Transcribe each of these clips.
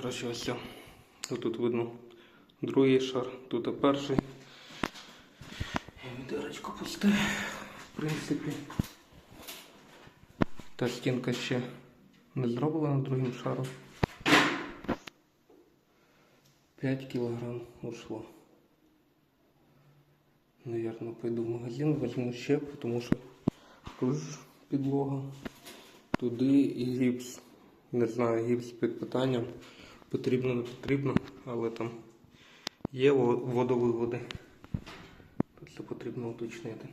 Коротше, ось. Тут видно другий шар, тут перший. І пусте, в принципі. Та стінка ще не зроблена другим шаром. 5 кілограм ушло. Наверно, пойду в магазин, возьму ще, тому що тут підлога. Туди і гіпс. Не знаю, гіпс під питанням. Потрібно, не потрібно, але там є во- водовиводи. Це потрібно уточнити.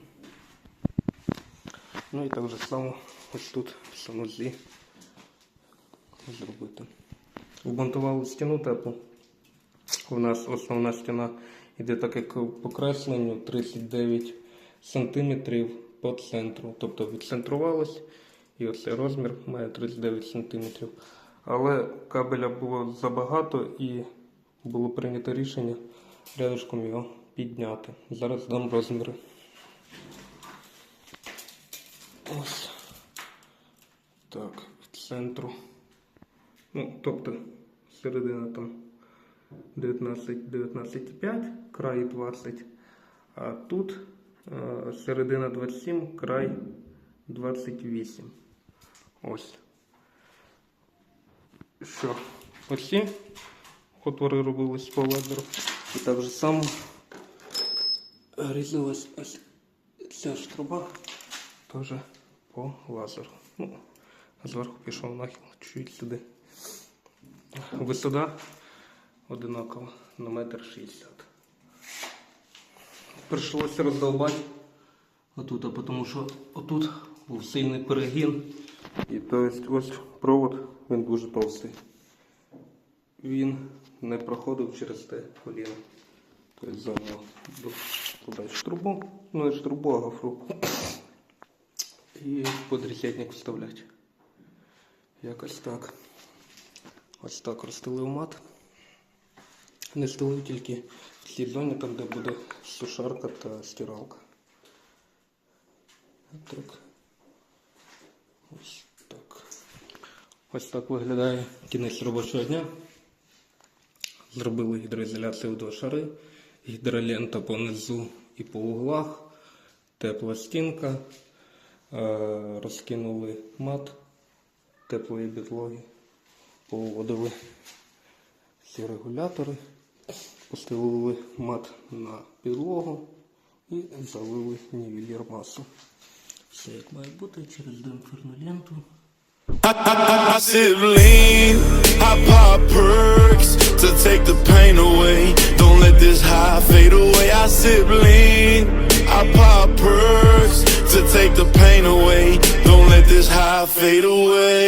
Ну і так же само ось тут в санузлі зробити. Вмонтували стіну теплу. У нас основна стіна йде так як по кресленню 39 см по центру. Тобто відцентрувалось і оцей розмір має 39 см. Але кабеля було забагато і було прийнято рішення рядышком його підняти. Зараз дам розміри. Ось. Так, в центру. Ну, тобто середина там 19, 19,5, край 20, а тут е, середина 27, край 28. Ось. Що? Оці отвори робились по лазеру. І так же само різалась ось ця ж труба теж по лазеру. Ну, зверху пішов нахил чуть сюди. Висота одинакова на метр шістдесят. Прийшлося роздолбати отут, тому що отут був сильний перегін. І то есть ось провод, він дуже товстий. Він не проходив через те коліно. Тобто заново туди ж трубу, ну не ж трубу, а гофру. І подрізятник вставляти. Якось так. Ось так розстелив мат. Не стелив тільки в цій зоні, там де буде сушарка та стиралка. Так. Ось так. Ось так виглядає кінець робочого дня. Зробили гідроізоляцію два шари, гідролента понизу і по углах, тепла стінка, е, розкинули мат теплої підлоги, поводили всі регулятори, постелили мат на підлогу і залили нівелір масу. Все як має бути через демпферну ленту. I sip lean, I pop perks to take the pain away. Don't let this high fade away. I sip lean, I pop perks to take the pain away. Don't let this high fade away.